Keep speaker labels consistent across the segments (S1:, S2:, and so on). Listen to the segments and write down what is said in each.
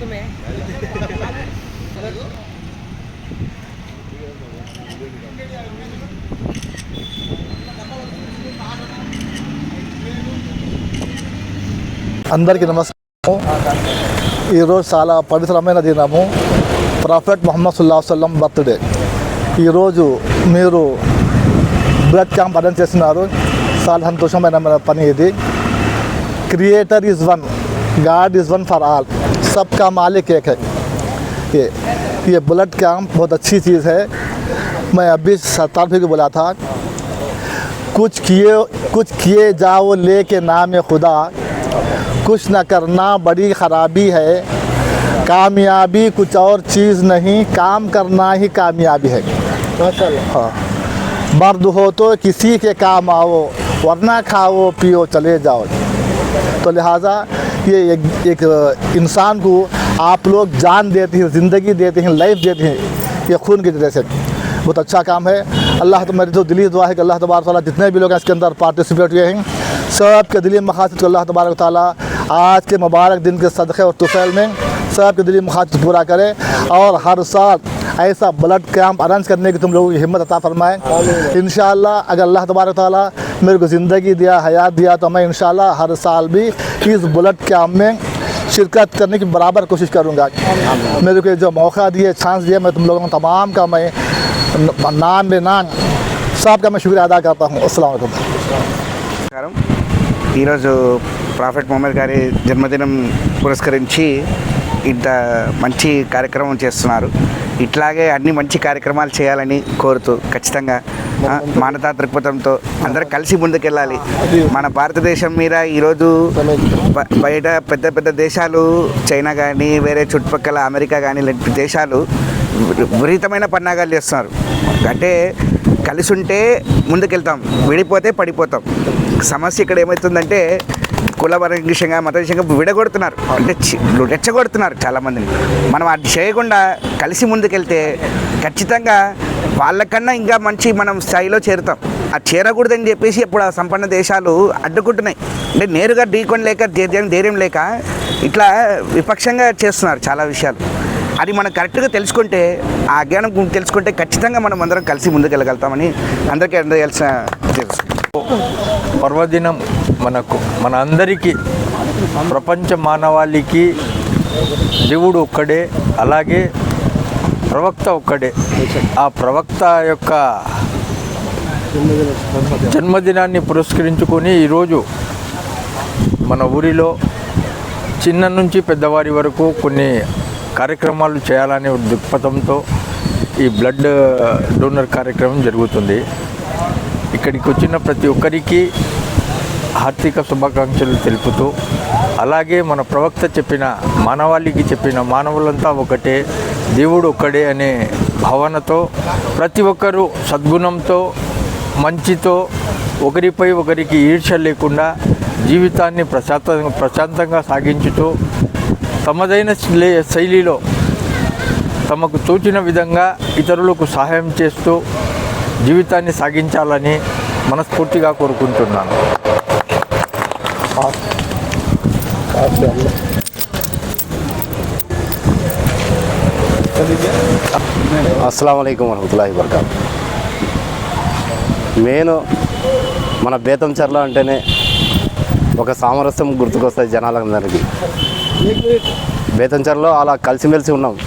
S1: तो అందరికీ నమస్కారం. ఈరోజు చాలా పవిత్రమైన దినము. ప్రాఫెట్ మొహమ్మద్ సుల్లా సల్లం బర్త్డే. ఈరోజు మీరు బ్లడ్ క్యాంప్ అటెండ్ చేస్తున్నారు. చాలా సంతోషమైన పని ఇది. Creator is one God is one for all سب کا مالک ایک ہے۔ یہ یہ بلڈ کیمپ بہت اچھی چیز ہے۔ میں ابھی ستارفی کو بلا تھا۔ کچھ کیے کچھ کیے جاؤ لے کے نام خدا۔ کچھ نہ کرنا بڑی خرابی ہے۔ کامیابی کچھ اور چیز نہیں کام کرنا ہی کامیابی ہے۔ ہاں۔ مرد ہو تو کسی کے کام آؤ ورنہ کھاؤ پیو چلے جاؤ۔ تو لہٰذا دیکھیے ایک ایک انسان کو آپ لوگ جان دیتے ہیں، زندگی دیتے ہیں لائف دیتے ہیں، یہ خون کی وجہ سے۔ بہت اچھا کام ہے۔ اللہ تو میری تو دلی دعا ہے کہ اللہ تبارک تعالیٰ جتنے بھی لوگ ہیں اس کے اندر پارٹیسپیٹ ہوئے ہیں، سب کے دلی مقاصد کو اللہ تبارک تعالیٰ آج کے مبارک دن کے صدقے اور تفیل میں سب کے دلی مقاصد پورا کرے اور ہر سال ایسا بلڈ کیمپ ارینج کرنے کی تم لوگوں کی ہمت عطا فرمائے۔ انشاءاللہ اگر اللہ تبارک تعالیٰ میرے کو زندگی دیا، حیات دیا تو میں انشاءاللہ ہر سال بھی اس بلڈ کیمپ میں شرکت کرنے کی برابر کوشش کروں گا۔ میرے کو جو موقع دیے چانس دیا میں تم لوگوں تمام کا میں نام بے نام صاحب کا میں شکریہ ادا کرتا
S2: ہوں۔ السلام علیکم۔ ఈరోజు ప్రాఫిట్ మొహమ్మద్ గారి జన్మదినం పురస్కరించి ఇంత మంచి కార్యక్రమం చేస్తున్నారు. ఇట్లాగే అన్ని మంచి కార్యక్రమాలు చేయాలని కోరుతూ ఖచ్చితంగా మానతా దృక్పథంతో అందరూ కలిసి ముందుకెళ్ళాలి. మన భారతదేశం మీద ఈరోజు బ- బయట పెద్ద పెద్ద దేశాలు చైనా కానీ వేరే చుట్టుపక్కల అమెరికా కానీ ఇలాంటి దేశాలు విపరీతమైన పన్నాగాలు చేస్తున్నారు. అంటే కలిసి ఉంటే ముందుకెళ్తాం విడిపోతే పడిపోతాం. సమస్య ఇక్కడ ఏమవుతుందంటే కులపరంగా మతవిషయంగా విడగొడుతున్నారు. అంటే రెచ్చగొడుతున్నారు చాలామందిని. మనం అది చేయకుండా కలిసి ముందుకెళ్తే ఖచ్చితంగా వాళ్ళకన్నా ఇంకా మంచి మనం స్థాయిలో చేరుతాం. అది చేరకూడదని చెప్పేసి ఇప్పుడు ఆ సంపన్న దేశాలు అడ్డుకుంటున్నాయి. అంటే నేరుగా ఢీకొని లేక ధైర్యం ధైర్యం లేక ఇట్లా విపక్షంగా చేస్తున్నారు చాలా విషయాలు. అది మనం కరెక్ట్గా తెలుసుకుంటే ఆ జ్ఞానం తెలుసుకుంటే ఖచ్చితంగా మనం అందరం కలిసి ముందుకెళ్ళగలుగుతామని అందరికీ అందజేయాల్సిన తెలుసు
S3: పర్వదినం మనకు మన అందరికీ ప్రపంచ మానవాళికి దేవుడు ఒక్కడే అలాగే ప్రవక్త ఒక్కడే. ఆ ప్రవక్త యొక్క జన్మదినాన్ని పురస్కరించుకొని ఈరోజు మన ఊరిలో చిన్న నుంచి పెద్దవారి వరకు కొన్ని కార్యక్రమాలు చేయాలనే దృక్పథంతో ఈ బ్లడ్ డోనర్ కార్యక్రమం జరుగుతుంది. ఇక్కడికి వచ్చిన ప్రతి ఒక్కరికి ఆర్థిక శుభాకాంక్షలు తెలుపుతూ అలాగే మన ప్రవక్త చెప్పిన మానవాళికి చెప్పిన మానవులంతా ఒకటే దేవుడు ఒక్కడే అనే భావనతో ప్రతి ఒక్కరూ సద్గుణంతో మంచితో ఒకరిపై ఒకరికి ఈర్ష లేకుండా జీవితాన్ని ప్రశాంత ప్రశాంతంగా సాగించుతూ తమదైన శైలిలో తమకు తోచిన విధంగా ఇతరులకు సహాయం చేస్తూ జీవితాన్ని సాగించాలని మనస్ఫూర్తిగా కోరుకుంటున్నాను.
S4: అస్సలం అయికం వరహతుల్లా వరకాతు మెయిన్ మన బేతంచర్ల అంటేనే ఒక సామరస్యం గుర్తుకొస్తుంది జనాలందరికీ. బేతంచర్లో అలా కలిసిమెలిసి ఉన్నాం.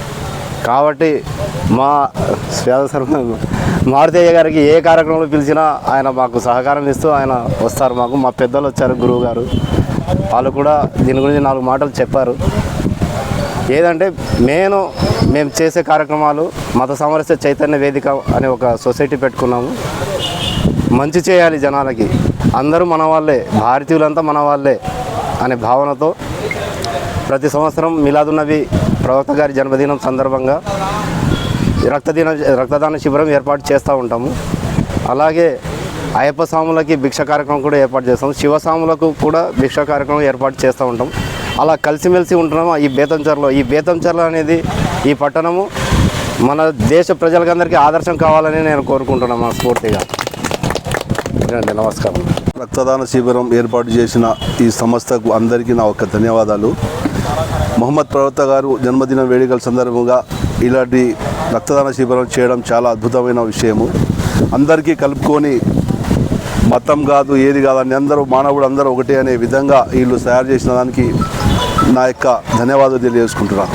S4: కాబట్టి మా శ్వేత మారుతయ్య గారికి ఏ కార్యక్రమంలో పిలిచినా ఆయన మాకు సహకారం ఇస్తూ ఆయన వస్తారు మాకు. మా పెద్దలు వచ్చారు గురువు గారు వాళ్ళు కూడా దీని గురించి నాలుగు మాటలు చెప్పారు. ఏదంటే నేను మేము చేసే కార్యక్రమాలు మత సమరస్య చైతన్య వేదిక అనే ఒక సొసైటీ పెట్టుకున్నాము. మంచి చేయాలి జనాలకి. అందరూ మన వాళ్ళే భారతీయులంతా మన వాళ్ళే అనే భావనతో ప్రతి సంవత్సరం మిలాదున్నవి ప్రవక్త గారి జన్మదినం సందర్భంగా రక్తదిన రక్తదాన శిబిరం ఏర్పాటు చేస్తూ ఉంటాము. అలాగే అయ్యప్ప స్వాములకి భిక్ష కార్యక్రమం కూడా ఏర్పాటు చేస్తాం శివస్వాములకు కూడా భిక్ష కార్యక్రమం ఏర్పాటు చేస్తూ ఉంటాం. అలా కలిసిమెలిసి ఉంటున్నాము ఈ బేతంచర్లో? ఈ బేతంచర్ల అనేది ఈ పట్టణము మన దేశ ప్రజలకందరికీ ఆదర్శం కావాలని నేను కోరుకుంటున్నాను మనస్ఫూర్తిగా అండి నమస్కారం.
S5: రక్తదాన శిబిరం ఏర్పాటు చేసిన ఈ సంస్థకు అందరికీ నా ఒక ధన్యవాదాలు. మొహమ్మద్ ప్రవక్త గారు జన్మదిన వేడుకల సందర్భంగా ఇలాంటి రక్తదాన శిబిరం చేయడం చాలా అద్భుతమైన విషయము. అందరికీ కలుపుకొని మతం కాదు ఏది కాదు అని అందరూ మానవుడు అందరూ ఒకటే అనే విధంగా వీళ్ళు తయారు చేసిన దానికి నా యొక్క ధన్యవాదాలు తెలియజేసుకుంటున్నాను.